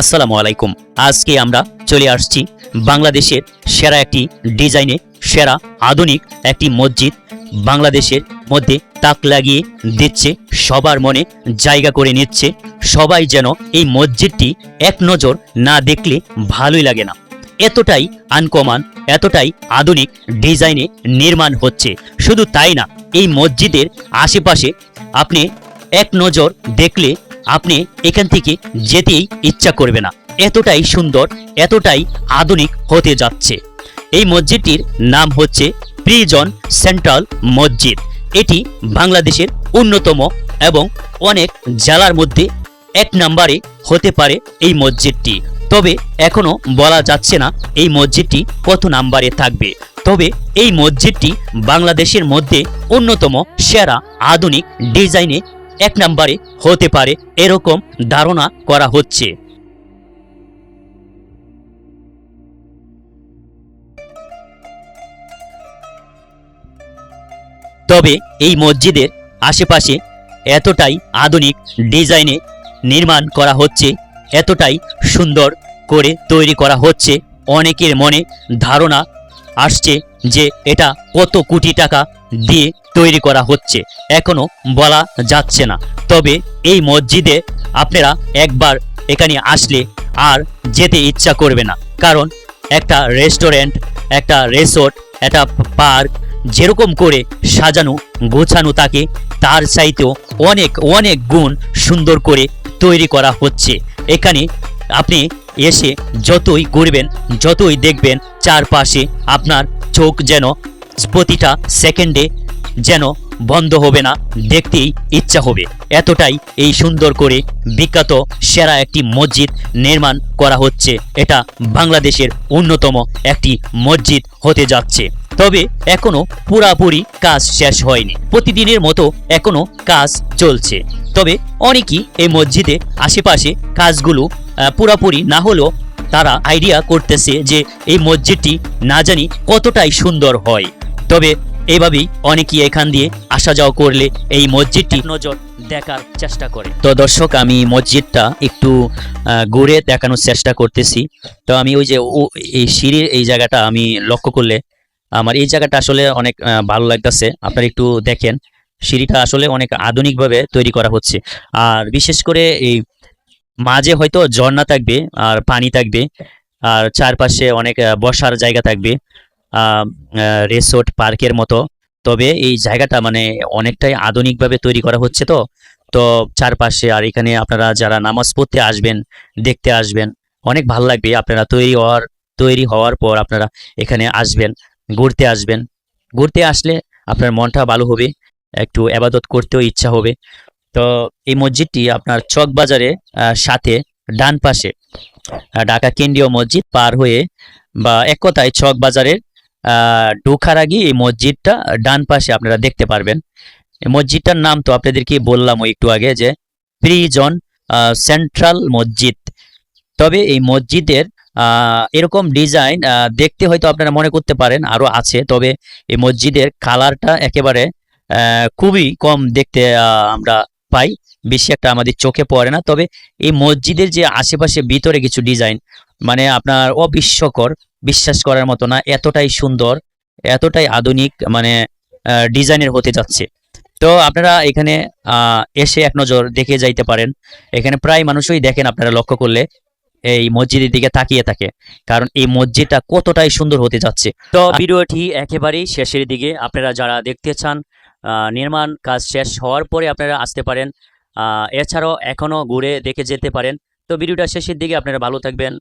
আসসালামু আলাইকুম। আজকে আমরা চলে আসছি বাংলাদেশের সেরা একটি ডিজাইনে সেরা আধুনিক একটি মসজিদ বাংলাদেশের মধ্যে তাক লাগিয়ে দিচ্ছে, সবার মনে জায়গা করে নিচ্ছে। সবাই যেন এই মসজিদটি এক নজর না দেখলে ভালোই লাগে না। এতটাই আনকমান, এতটাই আধুনিক ডিজাইনে নির্মাণ হচ্ছে। শুধু তাই না, এই মসজিদের আশেপাশে আপনি এক নজর দেখলে আপনি এখান থেকে যেতেই ইচ্ছা করবে না। এতটাই সুন্দর, এতটাই আধুনিক হতে যাচ্ছে। এই মসজিদটির নাম হচ্ছে প্রিজন সেন্ট্রাল মসজিদ। এটি বাংলাদেশের অন্যতম এবং অনেক জেলার মধ্যে এক নম্বরে হতে পারে এই মসজিদটি। তবে এখনও বলা যাচ্ছে না এই মসজিদটি কত নাম্বারে থাকবে। তবে এই মসজিদটি বাংলাদেশের মধ্যে অন্যতম সেরা আধুনিক ডিজাইনে এক নম্বরে হতে পারে এরকম ধারণা করা হচ্ছে। তবে এই মসজিদের আশেপাশে এতটাই আধুনিক ডিজাইনে নির্মাণ করা হচ্ছে, এতটাই সুন্দর করে তৈরি করা হচ্ছে। অনেকের মনে ধারণা আসছে যে এটা কত কোটি টাকা দিয়ে তৈরি করা হচ্ছে। এখনও বলা যাচ্ছে না। তবে এই মসজিদে আপনারা একবার এখানে আসলে আর যেতে ইচ্ছা করবে না। কারণ একটা রেস্টুরেন্ট একটা রিসোর্ট একটা পার্ক যেরকম করে সাজানো, গোছানো তাকে তার চাইতেও অনেক অনেক গুণ সুন্দর করে তৈরি করা হচ্ছে। এখানে আপনি এসে যতই ঘুরবেন, যতই দেখবেন, চারপাশে আপনার চোখ যেন প্রতিটা সেকেন্ডে যেন বন্ধ হবে না, দেখতেই ইচ্ছা হবে। এতটাই এই সুন্দর করে বিখ্যাত সেরা একটি মসজিদ নির্মাণ করা হচ্ছে। এটা বাংলাদেশের অন্যতম একটি মসজিদ হতে যাচ্ছে। তবে এখনও পুরাপুরি কাজ শেষ হয়নি। প্রতিদিনের মতো এখনও কাজ চলছে। তবে অনেকেই এই মসজিদে আশেপাশে কাজগুলো পুরাপুরি না হলেও তারা আইডিয়া করতেছে যে এই মসজিদটি না জানি কতটাই সুন্দর হয়। তবে এভাবেই অনেকেই এখান দিয়ে আসা যাওয়া করলে এই মসজিদটি নজর দেখার চেষ্টা করে। তো দর্শক, আমি মসজিদটা একটু ঘুরে দেখানোর চেষ্টা করতেছি। তো আমি ওই যে এই সিঁড়ির এই জায়গাটা আমি লক্ষ্য করলে আমার এই জায়গাটা আসলে অনেক ভালো লাগতেছে। আপনারা একটু দেখেন, সিঁড়িটা আসলে অনেক আধুনিকভাবে তৈরি করা হচ্ছে। আর বিশেষ করে এই মাঝে হয়তো ঝর্ণা থাকবে আর পানি থাকবে, আর চারপাশে অনেক বসার জায়গা থাকবে। রিসোর্ট পার্কের মতো। তবে এই জায়গাটা মানে অনেকটাই আধুনিকভাবে তৈরি করা হচ্ছে তো। তো চারপাশে আর এখানে আপনারা যারা নামাজ পড়তে আসবেন, দেখতে আসবেন, অনেক ভালো লাগবে। আপনারা তৈরি হওয়ার তৈরি হওয়ার পর আপনারা এখানে আসবেন, ঘুরতে আসবেন। ঘুরতে আসলে আপনার মনটা ভালো হবে, একটু আবাদত করতেও ইচ্ছা হবে। তো এই মসজিদটি আপনার চক বাজারে সাথে ডান পাশে ঢাকা কেন্দ্রীয় মসজিদ পার হয়ে বা এক কথায় চক বাজারের ঢোকার আগে এই মসজিদটা ডান পাশে আপনারা দেখতে পারবেন। এই মসজিদটার নাম তো আপনাদেরকে বললাম একটু আগে যে প্রিজন সেন্ট্রাল মসজিদ। তবে এই মসজিদের এরকম ডিজাইন দেখতে হয়তো আপনারা মনে করতে পারেন আরও আছে, তবে এই মসজিদের কালারটা একেবারে খুবই কম দেখতে আমরা পাই। বেশি একটা আমাদের চোখে পড়ে না। তবে এই মসজিদের যে আশেপাশে ভিতরে কিছু ডিজাইন মানে আপনার অবিস্ময়কর বিশ্বাস করার মতো না এতটাই সুন্দর এতটাই আধুনিক মানে ডিজাইনের হতে যাচ্ছে। তো আপনারা এখানে এসে এক নজর দেখে যাইতে পারেন। এখানে প্রায় মানুষই দেখেন আপনারা লক্ষ্য করলে এই মসজিদের দিকে তাকিয়ে থাকে। কারণ এই মসজিদটা কতটাই সুন্দর হতে যাচ্ছে। তো ভিডিওটি একেবারেই শেষের দিকে। আপনারা যারা দেখতে চান আহ, নির্মাণ কাজ শেষ হওয়ার পরে আপনারা আসতে পারেন। আহ, এছাড়াও এখনও ঘুরে দেখে যেতে পারেন। তো ভিডিওটা শেষের দিকে। আপনারা ভালো থাকবেন।